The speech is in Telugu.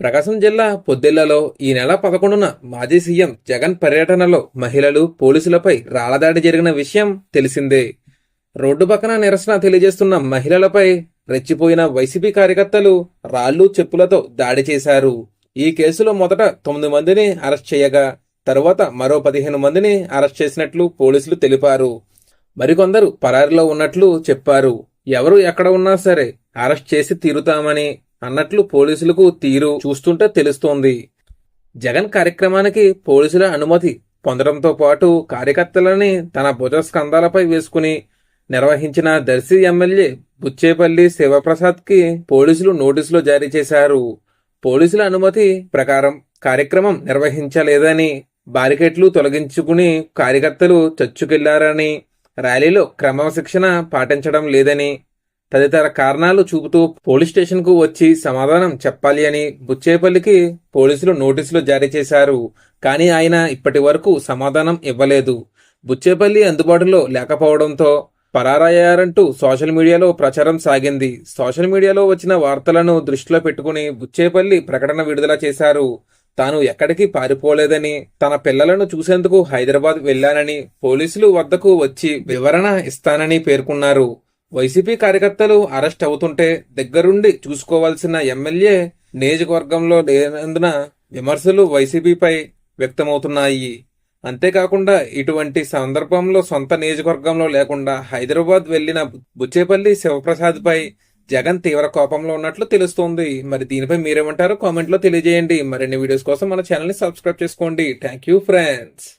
ప్రకాశం జిల్లా పొద్దెళ్ళలో ఈ నెల పదకొండున మాజీ సీఎం జగన్ పర్యటనలో మహిళలు పోలీసులపై రాళ్ళదాడి జరిగిన విషయం తెలిసిందే. రోడ్డు పక్కన నిరసన తెలియజేస్తున్న మహిళలపై రెచ్చిపోయిన వైసీపీ కార్యకర్తలు రాళ్ళు చెప్పులతో దాడి చేశారు. ఈ కేసులో మొదట తొమ్మిది మందిని అరెస్ట్ చేయగా తరువాత మరో పదిహేను మందిని అరెస్ట్ చేసినట్లు పోలీసులు తెలిపారు. మరికొందరు పరారిలో ఉన్నట్లు చెప్పారు. ఎవరు ఎక్కడ ఉన్నా సరే అరెస్ట్ చేసి తీరుతామని అన్నట్లు పోలీసులకు తీరు చూస్తుంటే తెలుస్తోంది. జగన్ కార్యక్రమానికి పోలీసుల అనుమతి పొందడంతో పాటు కార్యకర్తలని తన భుజ స్కంధాలపై వేసుకుని నిర్వహించిన దర్శి ఎమ్మెల్యే బుచ్చేపల్లి శివప్రసాద్కి పోలీసులు నోటీసులు జారీ చేశారు. పోలీసుల అనుమతి ప్రకారం కార్యక్రమం నిర్వహించలేదని బారికెట్లు తొలగించుకుని కార్యకర్తలు చచ్చుకెళ్ళారని ర్యాలీలో క్రమశిక్షణ పాటించడం లేదని తదితర కారణాలు చూపుతూ పోలీస్ స్టేషన్కు వచ్చి సమాధానం చెప్పాలి అని బుచ్చేపల్లికి పోలీసులు నోటీసులు జారీ చేశారు. కానీ ఆయన ఇప్పటి వరకు సమాధానం ఇవ్వలేదు. బుచ్చేపల్లి అందుబాటులో లేకపోవడంతో పరారయ్యారంటూ సోషల్ మీడియాలో ప్రచారం సాగింది. సోషల్ మీడియాలో వచ్చిన వార్తలను దృష్టిలో పెట్టుకుని బుచ్చేపల్లి ప్రకటన విడుదల చేశారు. తాను ఎక్కడికి పారిపోలేదని తన పిల్లలను చూసేందుకు హైదరాబాద్ వెళ్ళానని పోలీసులు వద్దకు వచ్చి వివరణ ఇస్తానని పేర్కొన్నారు. వైసీపీ కార్యకర్తలు అరెస్ట్ అవుతుంటే దగ్గరుండి చూసుకోవాల్సిన ఎమ్మెల్యే నియోజకవర్గంలో లేనందున విమర్శలు వైసీపీపై వ్యక్తమవుతున్నాయి. అంతేకాకుండా ఇటువంటి సందర్భంలో సొంత నియోజకవర్గంలో లేకుండా హైదరాబాద్ వెళ్ళిన బుచ్చేపల్లి శివప్రసాద్పై జగన్ తీవ్ర కోపంలో ఉన్నట్లు తెలుస్తోంది. మరి దీనిపై మీరేమంటారో కామెంట్లో తెలియజేయండి. మరిన్ని వీడియోస్ కోసం మన ఛానల్ని సబ్స్క్రైబ్ చేసుకోండి. Thank you friends.